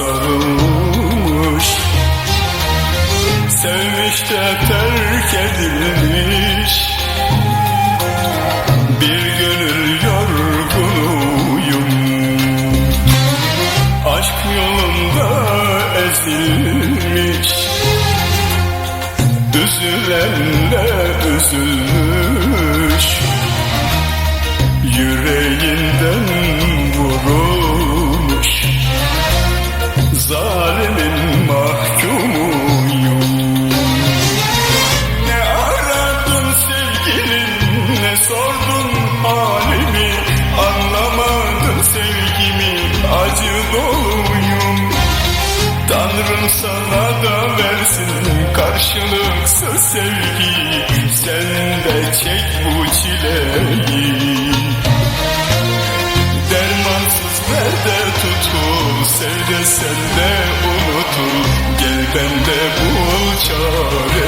sarılmış Sevmiş de terk edilmiş. Bir gönül yorgunuyum. Aşk yolunda ezilmiş. Üzülenle üzülmüş. Yüreğinden halimi Anlamadın sevgimi. Acı doluyum. Tanrım sana da versin karşılıksız sevgi. Sen de çek bu çileyi. Dermansız nerede tutul Sev de sen de unutul Gel bende bul çare